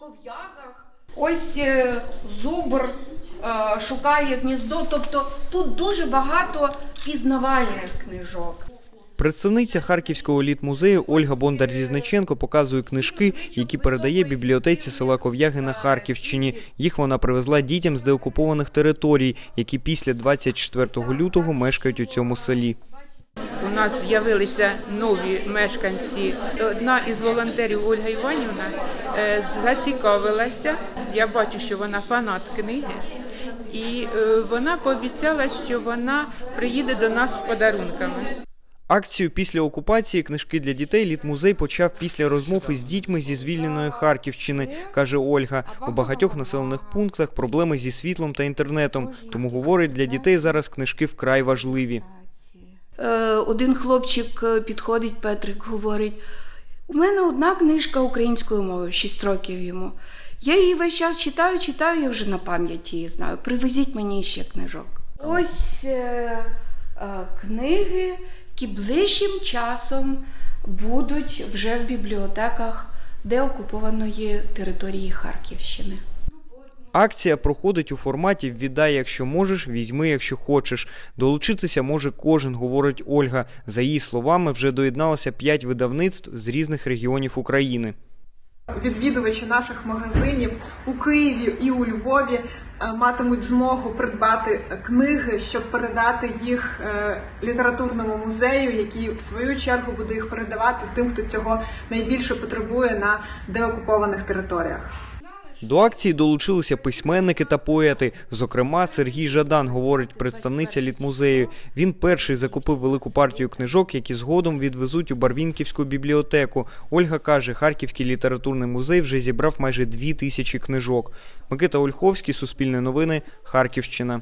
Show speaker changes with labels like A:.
A: ков'ягах. Ось е, зубр е, шукає гніздо. Тобто тут дуже багато пізнавальних книжок.
B: Представниця Харківського літмузею Ольга Бондар-Різниченко показує книжки, які передає бібліотеці села Ков'яги на Харківщині. Їх вона привезла дітям з деокупованих територій, які після 24 лютого мешкають у цьому селі.
C: У нас з'явилися нові мешканці. Одна із волонтерів Ольга Іванівна е, зацікавилася. Я бачу, що вона фанат книги, і е, вона пообіцяла, що вона приїде до нас з подарунками.
B: Акцію після окупації книжки для дітей літмузей почав після розмов із дітьми зі звільненої Харківщини, каже Ольга. У багатьох населених пунктах проблеми зі світлом та інтернетом. Тому говорить, для дітей зараз книжки вкрай важливі.
A: Е, один хлопчик е, підходить, Петрик, говорить: у мене одна книжка українською мовою, 6 років йому. Я її весь час читаю, читаю, я вже на пам'яті її знаю. Привезіть мені ще книжок. Ось е, е, книги, які ближчим часом будуть вже в бібліотеках деокупованої території Харківщини.
B: Акція проходить у форматі «Віддай, якщо можеш, візьми, якщо хочеш». Долучитися може кожен, говорить Ольга. За її словами, вже доєдналося п'ять видавництв з різних регіонів України.
D: Відвідувачі наших магазинів у Києві і у Львові е, матимуть змогу придбати книги, щоб передати їх е, літературному музею, який в свою чергу буде їх передавати тим, хто цього найбільше потребує на деокупованих територіях.
B: До акції долучилися письменники та поети. Зокрема, Сергій Жадан, говорить представниця літмузею. Він перший закупив велику партію книжок, які згодом відвезуть у Барвінківську бібліотеку. Ольга каже, Харківський літературний музей вже зібрав майже дві тисячі книжок. Микита Ольховський, Суспільне новини, Харківщина.